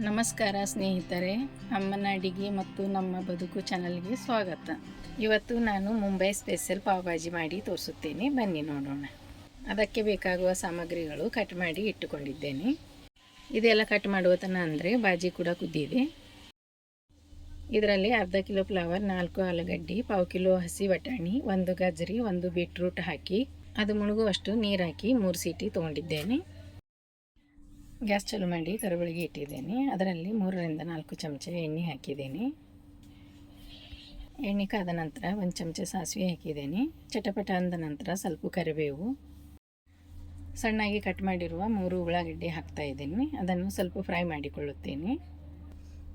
ನಮಸ್ಕಾರ ಸ್ನೇಹಿತರೆ, ಅಮ್ಮನ ಅಡಿಗೆ ಮತ್ತು ನಮ್ಮ ಬದುಕು ಚಾನಲ್ಗೆ ಸ್ವಾಗತ. ಇವತ್ತು ನಾನು ಮುಂಬೈ ಸ್ಪೆಷಲ್ ಪಾವ್ ಭಾಜಿ ಮಾಡಿ ತೋರಿಸುತ್ತೇನೆ. ಬನ್ನಿ ನೋಡೋಣ. ಅದಕ್ಕೆ ಬೇಕಾಗುವ ಸಾಮಗ್ರಿಗಳು ಕಟ್ ಮಾಡಿ ಇಟ್ಟುಕೊಂಡಿದ್ದೇನೆ. ಇದೆಲ್ಲ ಕಟ್ ಮಾಡುವ ತನ ಅಂದರೆ ಬಾಜಿ ಕೂಡ ಕುದ್ದಿದೆ. ಇದರಲ್ಲಿ ಅರ್ಧ ಕಿಲೋ ಫ್ಲವರ್, ನಾಲ್ಕು ಆಲೂಗಡ್ಡೆ, ಪಾವು ಕಿಲೋ ಹಸಿ ಬಟಾಣಿ, ಒಂದು ಗಜ್ಜರಿ ಒಂದು ಬೀಟ್ರೂಟ್ ಹಾಕಿ, ಅದು ಮುಳುಗುವಷ್ಟು ನೀರು ಹಾಕಿ ಮೂರು ಸೀಟಿ ತೊಗೊಂಡಿದ್ದೇನೆ. ಗ್ಯಾಸ್ ಚಾಲು ಮಾಡಿ ಕರಿಬೇಳಿಗೆ ಇಟ್ಟಿದ್ದೇನೆ. ಅದರಲ್ಲಿ ಮೂರರಿಂದ ನಾಲ್ಕು ಚಮಚ ಎಣ್ಣೆ ಹಾಕಿದ್ದೇನೆ. ಎಣ್ಣೆ ಕಾದ ನಂತರ ಒಂದು ಚಮಚ ಸಾಸಿವೆ ಹಾಕಿದ್ದೇನೆ. ಚಟಪಟ ಅಂದ ನಂತರ ಸ್ವಲ್ಪ ಕರಿಬೇವು. ಸಣ್ಣಾಗಿ ಕಟ್ ಮಾಡಿರುವ ಮೂರು ಉಳ್ಳಾಗಡ್ಡೆ ಹಾಕ್ತಾ ಇದ್ದೀನಿ. ಅದನ್ನು ಸ್ವಲ್ಪ ಫ್ರೈ ಮಾಡಿಕೊಳ್ಳುತ್ತೇನೆ.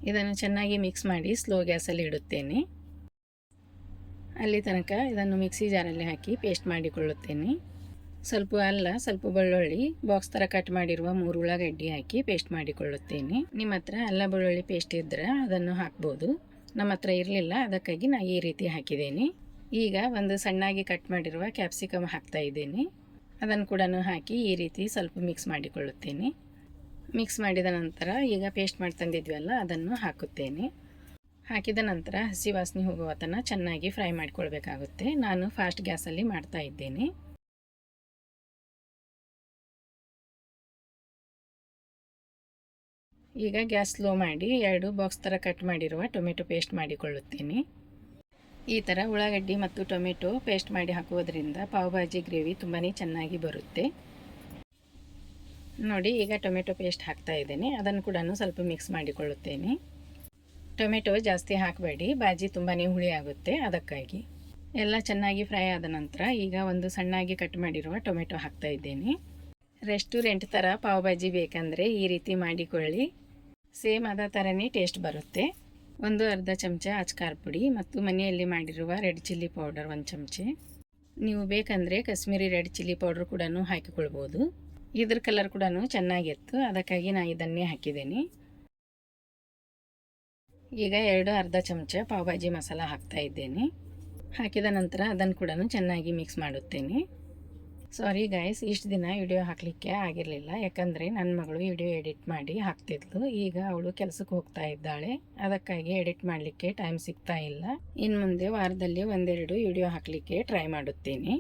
ಇದನ್ನು ಚೆನ್ನಾಗಿ ಮಿಕ್ಸ್ ಮಾಡಿ ಸ್ಲೋ ಗ್ಯಾಸಲ್ಲಿ ಇಡುತ್ತೇನೆ. ಅಲ್ಲಿ ತನಕ ಇದನ್ನು ಮಿಕ್ಸಿ ಜಾರಲ್ಲಿ ಹಾಕಿ ಪೇಸ್ಟ್ ಮಾಡಿಕೊಳ್ಳುತ್ತೇನೆ. ಸ್ವಲ್ಪ ಅಲ್ಲ, ಸ್ವಲ್ಪ ಬೆಳ್ಳುಳ್ಳಿ ಬಾಕ್ಸ್ ಥರ ಕಟ್ ಮಾಡಿರುವ ಮೂರು ಉಳ್ಳಾಗಡ್ಡಿ ಹಾಕಿ ಪೇಸ್ಟ್ ಮಾಡಿಕೊಳ್ಳುತ್ತೇನೆ. ನಿಮ್ಮ ಹತ್ರ ಅಲ್ಲ ಬೆಳ್ಳುಳ್ಳಿ ಪೇಸ್ಟ್ ಇದ್ದರೆ ಅದನ್ನು ಹಾಕ್ಬೋದು. ನಮ್ಮ ಹತ್ರ ಇರಲಿಲ್ಲ, ಅದಕ್ಕಾಗಿ ನಾನು ಈ ರೀತಿ ಹಾಕಿದ್ದೇನೆ. ಈಗ ಒಂದು ಸಣ್ಣಾಗಿ ಕಟ್ ಮಾಡಿರುವ ಕ್ಯಾಪ್ಸಿಕಮ್ ಹಾಕ್ತಾ ಇದ್ದೀನಿ. ಅದನ್ನು ಕೂಡ ಹಾಕಿ ಈ ರೀತಿ ಸ್ವಲ್ಪ ಮಿಕ್ಸ್ ಮಾಡಿಕೊಳ್ಳುತ್ತೇನೆ. ಮಿಕ್ಸ್ ಮಾಡಿದ ನಂತರ ಈಗ ಪೇಸ್ಟ್ ಮಾಡಿ ತಂದಿದ್ವಲ್ಲ, ಅದನ್ನು ಹಾಕುತ್ತೇನೆ. ಹಾಕಿದ ನಂತರ ಹಸಿ ವಾಸನೆ ಹೋಗುವ ತನಕ ಚೆನ್ನಾಗಿ ಫ್ರೈ ಮಾಡಿಕೊಳ್ಬೇಕಾಗುತ್ತೆ. ನಾನು ಫಾಸ್ಟ್ ಗ್ಯಾಸಲ್ಲಿ ಮಾಡ್ತಾ ಇದ್ದೇನೆ. ಈಗ ಗ್ಯಾಸ್ ಸ್ಲೋ ಮಾಡಿ ಎರಡು ಬಾಕ್ಸ್ ಥರ ಕಟ್ ಮಾಡಿರುವ ಟೊಮೆಟೊ ಪೇಸ್ಟ್ ಮಾಡಿಕೊಳ್ಳುತ್ತೀನಿ. ಈ ಥರ ಉಳ್ಳಾಗಡ್ಡಿ ಮತ್ತು ಟೊಮೆಟೊ ಪೇಸ್ಟ್ ಮಾಡಿ ಹಾಕುವುದರಿಂದ ಪಾವ್ ಭಾಜಿ ಗ್ರೇವಿ ತುಂಬಾ ಚೆನ್ನಾಗಿ ಬರುತ್ತೆ. ನೋಡಿ, ಈಗ ಟೊಮೆಟೊ ಪೇಸ್ಟ್ ಹಾಕ್ತಾ ಇದ್ದೇನೆ. ಅದನ್ನು ಕೂಡ ಸ್ವಲ್ಪ ಮಿಕ್ಸ್ ಮಾಡಿಕೊಳ್ಳುತ್ತೇನೆ. ಟೊಮೆಟೊ ಜಾಸ್ತಿ ಹಾಕಬೇಡಿ. ಬಾಜಿ ತುಂಬಾ ಹುಳಿ ಆಗುತ್ತೆ ಅದಕ್ಕಾಗಿ. ಎಲ್ಲ ಚೆನ್ನಾಗಿ ಫ್ರೈ ಆದ ನಂತರ ಈಗ ಒಂದು ಸಣ್ಣಾಗಿ ಕಟ್ ಮಾಡಿರುವ ಟೊಮೆಟೊ ಹಾಕ್ತಾ ಇದ್ದೇನೆ. ರೆಸ್ಟೋರೆಂಟ್ ಥರ ಪಾವ್ ಭಾಜಿ ಬೇಕಂದರೆ ಈ ರೀತಿ ಮಾಡಿಕೊಳ್ಳಿ. ಸೇಮ್ ಅದೇ ಥರನೇ ಟೇಸ್ಟ್ ಬರುತ್ತೆ. ಒಂದು ಅರ್ಧ ಚಮಚ ಅಚ್ಕಾರ್ ಪುಡಿ ಮತ್ತು ಮನೆಯಲ್ಲಿ ಮಾಡಿರುವ ರೆಡ್ ಚಿಲ್ಲಿ ಪೌಡರ್ ಒಂದು ಚಮಚೆ. ನೀವು ಬೇಕಂದರೆ ಕಾಶ್ಮೀರಿ ರೆಡ್ ಚಿಲ್ಲಿ ಪೌಡ್ರ್ ಕೂಡ ಹಾಕಿಕೊಳ್ಬೋದು. ಇದ್ರ ಕಲರ್ ಕೂಡ ಚೆನ್ನಾಗಿತ್ತು. ಅದಕ್ಕಾಗಿ ನಾನು ಇದನ್ನೇ ಹಾಕಿದ್ದೀನಿ. ಈಗ ಎರಡು ಅರ್ಧ ಚಮಚ ಪಾವ್ ಭಾಜಿ ಮಸಾಲ ಹಾಕ್ತಾ ಇದ್ದೇನೆ. ಹಾಕಿದ ನಂತರ ಅದನ್ನು ಕೂಡ ಚೆನ್ನಾಗಿ ಮಿಕ್ಸ್ ಮಾಡುತ್ತೇನೆ. ಸಾರಿ ಗೈಸ್ ಇಷ್ಟು ದಿನ ವಿಡಿಯೋ ಹಾಕಲಿಕ್ಕೆ ಆಗಿರಲಿಲ್ಲ. ಯಾಕಂದರೆ ನನ್ನ ಮಗಳು ವಿಡಿಯೋ ಎಡಿಟ್ ಮಾಡಿ ಹಾಕ್ತಿದ್ಲು. ಈಗ ಅವಳು ಕೆಲಸಕ್ಕೆ ಹೋಗ್ತಾ ಇದ್ದಾಳೆ. ಅದಕ್ಕಾಗಿ ಎಡಿಟ್ ಮಾಡಲಿಕ್ಕೆ ಟೈಮ್ ಸಿಗ್ತಾ ಇಲ್ಲ. ಇನ್ನು ಮುಂದೆ ವಾರದಲ್ಲಿ ಒಂದೆರಡು ವಿಡಿಯೋ ಹಾಕಲಿಕ್ಕೆ ಟ್ರೈ ಮಾಡುತ್ತೇನೆ.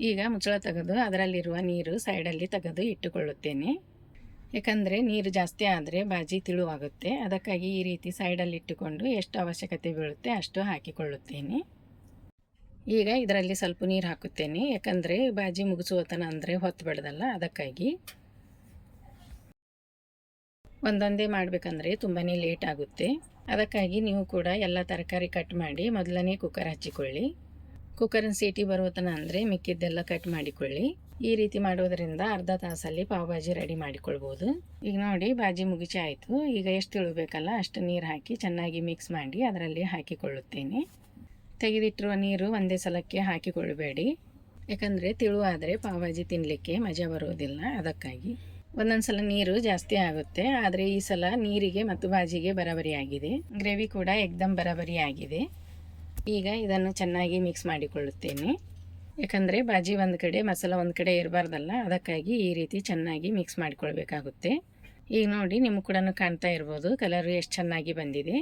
ಈಗ ಮುಚ್ಚಳ ತೆಗೆದು ಅದರಲ್ಲಿರುವ ನೀರು ಸೈಡಲ್ಲಿ ತೆಗೆದು ಇಟ್ಟುಕೊಳ್ಳುತ್ತೇನೆ. ಯಾಕಂದರೆ ನೀರು ಜಾಸ್ತಿ ಆದರೆ ಬಾಜಿ ತಿಳುವಾಗುತ್ತೆ. ಅದಕ್ಕಾಗಿ ಈ ರೀತಿ ಸೈಡಲ್ಲಿ ಇಟ್ಟುಕೊಂಡು ಎಷ್ಟು ಅವಶ್ಯಕತೆ ಬೀಳುತ್ತೆ ಅಷ್ಟು ಹಾಕಿಕೊಳ್ಳುತ್ತೇನೆ. ಈಗ ಇದರಲ್ಲಿ ಸ್ವಲ್ಪ ನೀರು ಹಾಕುತ್ತೇನೆ. ಯಾಕಂದರೆ ಬಾಜಿ ಮುಗಿಸುವತನ ಅಂದರೆ ಹೊತ್ತು ಬೆಳೆದಲ್ಲ, ಅದಕ್ಕಾಗಿ ಒಂದೊಂದೇ ಮಾಡಬೇಕಂದ್ರೆ ತುಂಬಾ ಲೇಟ್ ಆಗುತ್ತೆ. ಅದಕ್ಕಾಗಿ ನೀವು ಕೂಡ ಎಲ್ಲ ತರಕಾರಿ ಕಟ್ ಮಾಡಿ ಮೊದಲನೇ ಕುಕ್ಕರ್ ಹಚ್ಚಿಕೊಳ್ಳಿ. ಕುಕ್ಕರಿನ ಸೀಟಿ ಬರುವತನ ಅಂದರೆ ಮಿಕ್ಕಿದ್ದೆಲ್ಲ ಕಟ್ ಮಾಡಿಕೊಳ್ಳಿ. ಈ ರೀತಿ ಮಾಡೋದರಿಂದ ಅರ್ಧ ತಾಸಲ್ಲಿ ಪಾವ್ ಬಾಜಿ ರೆಡಿ ಮಾಡಿಕೊಳ್ಬೋದು. ಈಗ ನೋಡಿ, ಬಾಜಿ ಮುಗಿಸಿ ಆಯಿತು ಈಗ ಎಷ್ಟು ತಿಳಬೇಕಲ್ಲ, ಅಷ್ಟು ನೀರು ಹಾಕಿ ಚೆನ್ನಾಗಿ ಮಿಕ್ಸ್ ಮಾಡಿ ಅದರಲ್ಲಿ ಹಾಕಿಕೊಳ್ಳುತ್ತೇನೆ. ತೆಗೆದಿಟ್ಟಿರುವ ನೀರು ಒಂದೇ ಸಲಕ್ಕೆ ಹಾಕಿಕೊಳ್ಳಬೇಡಿ. ಯಾಕಂದರೆ ತಿಳು ಆದರೆ ಪಾವ್ ಭಾಜಿ ತಿನ್ನಲಿಕ್ಕೆ ಮಜಾ ಬರೋದಿಲ್ಲ ಅದಕ್ಕಾಗಿ. ಒಂದೊಂದು ಸಲ ನೀರು ಜಾಸ್ತಿ ಆಗುತ್ತೆ. ಆದರೆ ಈ ಸಲ ನೀರಿಗೆ ಮತ್ತು ಬಾಜಿಗೆ ಬರಾಬರಿ ಆಗಿದೆ ಗ್ರೇವಿ ಕೂಡ ಎಕ್ದಮ್ ಬರಾಬರಿ ಆಗಿದೆ ಈಗ ಇದನ್ನು ಚೆನ್ನಾಗಿ ಮಿಕ್ಸ್ ಮಾಡಿಕೊಳ್ಳುತ್ತೇನೆ. ಯಾಕಂದರೆ ಬಾಜಿ ಒಂದು ಕಡೆ, ಮಸಾಲ ಒಂದು ಕಡೆ ಇರಬಾರ್ದಲ್ಲ, ಅದಕ್ಕಾಗಿ ಈ ರೀತಿ ಚೆನ್ನಾಗಿ ಮಿಕ್ಸ್ ಮಾಡಿಕೊಳ್ಬೇಕಾಗುತ್ತೆ. ಈಗ ನೋಡಿ, ನಿಮ್ಗೆ ಕೂಡ ಕಾಣ್ತಾ ಇರ್ಬೋದು, ಕಲರು ಎಷ್ಟು ಚೆನ್ನಾಗಿ ಬಂದಿದೆ.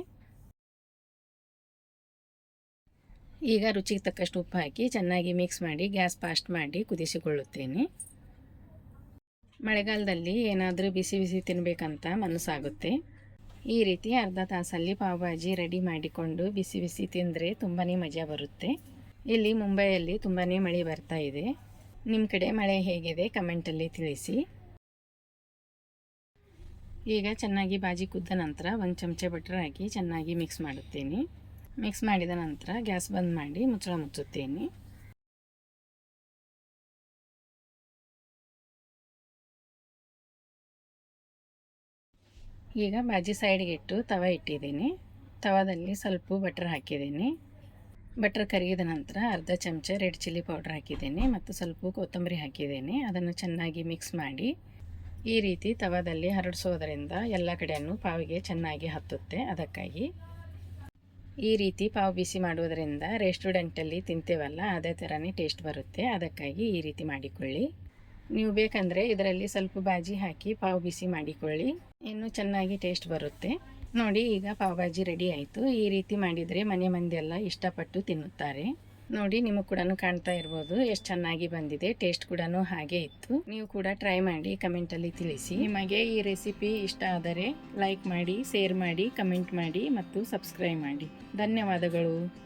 ಈಗ ರುಚಿಗೆ ತಕ್ಕಷ್ಟು ಉಪ್ಪು ಹಾಕಿ ಚೆನ್ನಾಗಿ ಮಿಕ್ಸ್ ಮಾಡಿ, ಗ್ಯಾಸ್ ಫಾಸ್ಟ್ ಮಾಡಿ ಕುದಿಸಿಕೊಳ್ಳುತ್ತೇನೆ. ಮಳೆಗಾಲದಲ್ಲಿ ಏನಾದರೂ ಬಿಸಿ ಬಿಸಿ ತಿನ್ನಬೇಕಂತ ಮನಸ್ಸಾಗುತ್ತೆ. ಈ ರೀತಿ ಅರ್ಧ ತಾಸಲ್ಲಿ ಪಾವ್ ಭಾಜಿ ರೆಡಿ ಮಾಡಿಕೊಂಡು ಬಿಸಿ ಬಿಸಿ ತಿಂದರೆ ತುಂಬಾ ಮಜಾ ಬರುತ್ತೆ. ಇಲ್ಲಿ ಮುಂಬೈಯಲ್ಲಿ ತುಂಬಾ ಮಳೆ ಬರ್ತಾ ಇದೆ. ನಿಮ್ಮ ಕಡೆ ಮಳೆ ಹೇಗಿದೆ ಕಮೆಂಟಲ್ಲಿ ತಿಳಿಸಿ. ಈಗ ಚೆನ್ನಾಗಿ ಬಾಜಿ ಕುದ್ದ ನಂತರ ಒಂದು ಚಮಚ ಬಟರ್ ಹಾಕಿ ಚೆನ್ನಾಗಿ ಮಿಕ್ಸ್ ಮಾಡುತ್ತೇನೆ. ಮಿಕ್ಸ್ ಮಾಡಿದ ನಂತರ ಗ್ಯಾಸ್ ಬಂದ್ ಮಾಡಿ ಮುಚ್ಚಳ ಮುಚ್ಚುತ್ತೇನೆ. ಈಗ ಬಾಜಿ ಸೈಡ್ಗೆ ಇಟ್ಟು ತವ ಇಟ್ಟಿದ್ದೀನಿ. ತವಾದಲ್ಲಿ ಸ್ವಲ್ಪ ಬಟರ್ ಹಾಕಿದ್ದೀನಿ. ಬಟರ್ ಕರಗಿದ ನಂತರ ಅರ್ಧ ಚಮಚ ರೆಡ್ ಚಿಲ್ಲಿ ಪೌಡ್ರ್ ಹಾಕಿದ್ದೀನಿ ಮತ್ತು ಸ್ವಲ್ಪ ಕೊತ್ತಂಬರಿ ಹಾಕಿದ್ದೀನಿ. ಅದನ್ನು ಚೆನ್ನಾಗಿ ಮಿಕ್ಸ್ ಮಾಡಿ ಈ ರೀತಿ ತವಾದಲ್ಲಿ ಹರಡಿಸೋದರಿಂದ ಎಲ್ಲ ಕಡೆಯನ್ನು ಪಾವಿಗೆ ಚೆನ್ನಾಗಿ ಹತ್ತುತ್ತೆ. ಅದಕ್ಕಾಗಿ ಈ ರೀತಿ ಪಾವ್ ಬಿಸಿ ಮಾಡುವುದರಿಂದ ರೆಸ್ಟೋರೆಂಟಲ್ಲಿ ತಿಂತೇವಲ್ಲ, ಅದೇ ಥರನೇ ಟೇಸ್ಟ್ ಬರುತ್ತೆ. ಅದಕ್ಕಾಗಿ ಈ ರೀತಿ ಮಾಡಿಕೊಳ್ಳಿ. ನೀವು ಬೇಕಂದರೆ ಇದರಲ್ಲಿ ಸ್ವಲ್ಪ ಬಾಜಿ ಹಾಕಿ ಪಾವ್ ಬಿಸಿ ಮಾಡಿಕೊಳ್ಳಿ. ಇನ್ನೂ ಚೆನ್ನಾಗಿ ಟೇಸ್ಟ್ ಬರುತ್ತೆ. ನೋಡಿ, ಈಗ ಪಾವ್ ಬಾಜಿ ರೆಡಿ ಆಯಿತು. ಈ ರೀತಿ ಮಾಡಿದರೆ ಮನೆ ಮಂದಿ ಎಲ್ಲ ಇಷ್ಟಪಟ್ಟು ತಿನ್ನುತ್ತಾರೆ. ನೋಡಿ ನಿಮಗೆ ಕೂಡ ಕಾಣ್ತಾ ಇರ್ಬೋದು. ಎಷ್ಟು ಚೆನ್ನಾಗಿ ಬಂದಿದೆ, ಟೇಸ್ಟ್ ಕೂಡ ಹಾಗೆ ಇತ್ತು. ನೀವು ಕೂಡ ಟ್ರೈ ಮಾಡಿ ಕಮೆಂಟಲ್ಲಿ ತಿಳಿಸಿ. ನಿಮಗೆ ಈ ರೆಸಿಪಿ ಇಷ್ಟ ಆದರೆ ಲೈಕ್ ಮಾಡಿ, ಶೇರ್ ಮಾಡಿ, ಕಮೆಂಟ್ ಮಾಡಿ ಮತ್ತು ಸಬ್ಸ್ಕ್ರೈಬ್ ಮಾಡಿ. ಧನ್ಯವಾದಗಳು.